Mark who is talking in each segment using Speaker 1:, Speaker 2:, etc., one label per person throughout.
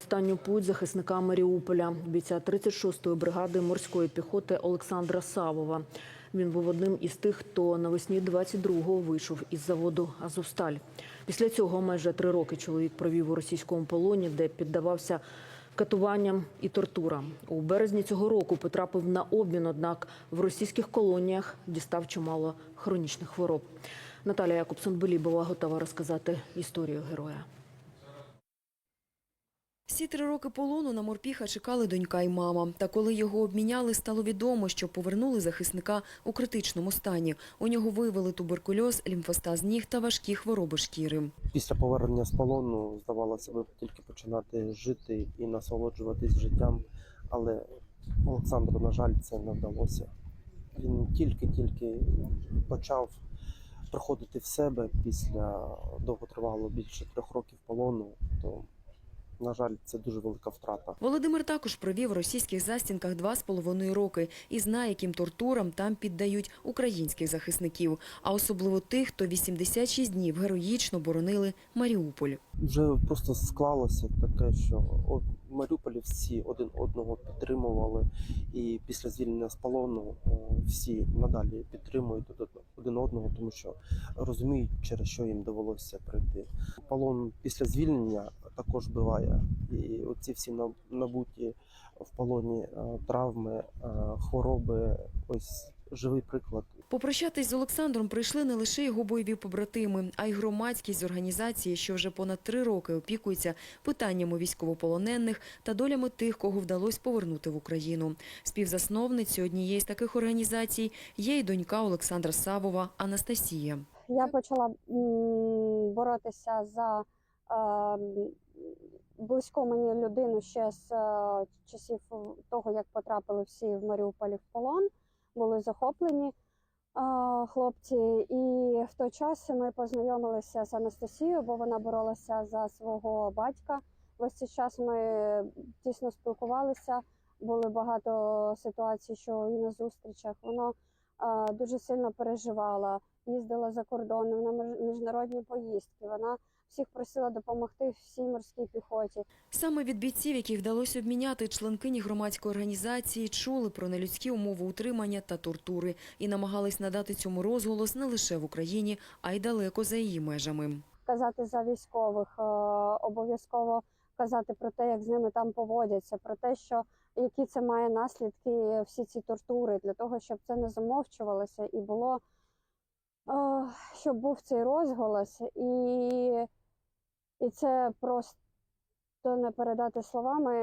Speaker 1: останню путь захисника Маріуполя, бійця 36-ї бригади морської піхоти Олександра Савова. Він був одним із тих, хто навесні 22-го вийшов із заводу Азовсталь. Після цього майже три роки чоловік провів у російському полоні, де піддавався катуванням і тортурам. У березні цього року потрапив на обмін, однак в російських колоніях дістав чимало хронічних хвороб. Наталя Якобсон-Белібова готова розказати історію героя.
Speaker 2: Всі три роки полону на морпіха чекали донька і мама. Та коли його обміняли, стало відомо, що повернули захисника у критичному стані. У нього виявили туберкульоз, лімфостаз ніг та важкі хвороби шкіри.
Speaker 3: Після повернення з полону здавалося би тільки починати жити і насолоджуватись життям, але Олександру, на жаль, це не вдалося. Він тільки-тільки почав приходити в себе після довготривалого більше трьох років полону, то, на жаль, це дуже велика втрата.
Speaker 2: Володимир також провів в російських застінках два з половиною роки і знає, яким тортурам там піддають українських захисників, а особливо тих, хто 86 днів героїчно боронили Маріуполь.
Speaker 3: Вже просто склалося таке, що от в Маріуполі всі один одного підтримували, і після звільнення з полону всі надалі підтримують один- один одного, тому що розуміють, через що їм довелося пройти. Полон після звільнення також буває, і оці всі на- набуті в полоні е, травми, е, хвороби. Ось живий приклад
Speaker 2: Попрощатись з Олександром прийшли не лише його бойові побратими, а й громадськість з організації, що вже понад три роки опікується питаннями військовополонених та долями тих, кого вдалося повернути в Україну. Співзасновницею однієї з таких організацій є й донька Олександра Савова Анастасія.
Speaker 4: Я почала боротися за м, близьку мені людину ще з е, часів того, як потрапили всі в Маріуполі в полон, були захоплені е, хлопці. І в той час ми познайомилися з Анастасією, бо вона боролася за свого батька. Весь цей час ми тісно спілкувалися. Були багато ситуацій, що і на зустрічах. Вона е, дуже сильно переживала їздила за кордон на між- міжнародні поїздки. Вона всіх просила допомогти всій морській піхоті.
Speaker 2: Саме від бійців, яких вдалося обміняти, членкині громадської організації чули про нелюдські умови утримання та тортури і намагались надати цьому розголос не лише в Україні, а й далеко за її межами.
Speaker 4: Казати за військових, е, обов'язково казати про те, як з ними там поводяться, про те, що які це має наслідки, всі ці тортури, для того, щоб це не замовчувалося і було, щоб був цей розголос, і, і це просто не передати словами.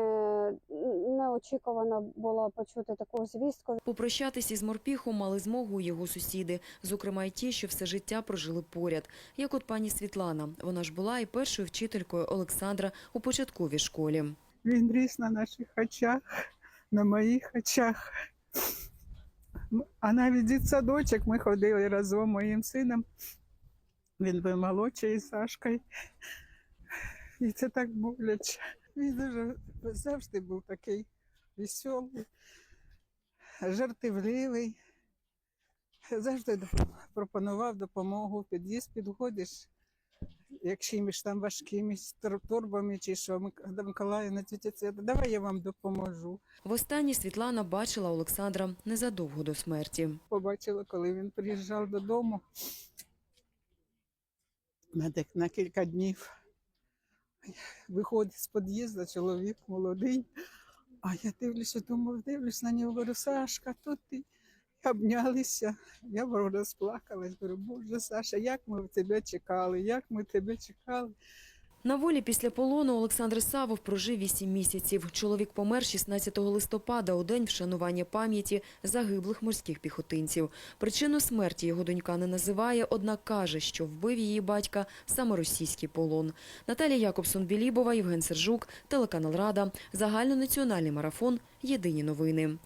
Speaker 4: Неочікувано було почути таку звістку.
Speaker 2: Попрощатись із морпіхом мали змогу його сусіди, зокрема й ті, що все життя прожили поряд. Як от пані Світлана. Вона ж була і першою вчителькою Олександра у початковій школі.
Speaker 5: Він ріс на наших очах, на моїх очах. А навіть дитсадочок ми ходили разом з моїм сином. Він був молодший із Сашкою. І це так боляче. Він дуже завжди був такий веселий, жартівливий. Завжди пропонував допомогу. Під'їзд підходиш, якимось там важкими тор- торбами чи що. Мик- Миколаївна, тітя Цвята, давай я вам допоможу.
Speaker 2: Востаннє Світлана бачила Олександра незадовго до смерті.
Speaker 5: Побачила, коли він приїжджав додому на, на кілька днів. Виходить з під'їзду, чоловік молодий. А я дивлюся, думав, дивлюсь на нього, говорю, Сашка, тут ти. Обнялися. Я розплакалась, говорю, Боже, Саша, як ми тебе чекали, як ми тебе чекали.
Speaker 2: На волі після полону Олександр Савов прожив 8 місяців. Чоловік помер 16 листопада у день вшанування пам'яті загиблих морських піхотинців. Причину смерті його донька не називає, однак каже, що вбив її батька саме російський полон. Наталія Якобсон-Білібова, Євген Сержук, телеканал Рада, загальнонаціональний марафон. Єдині новини.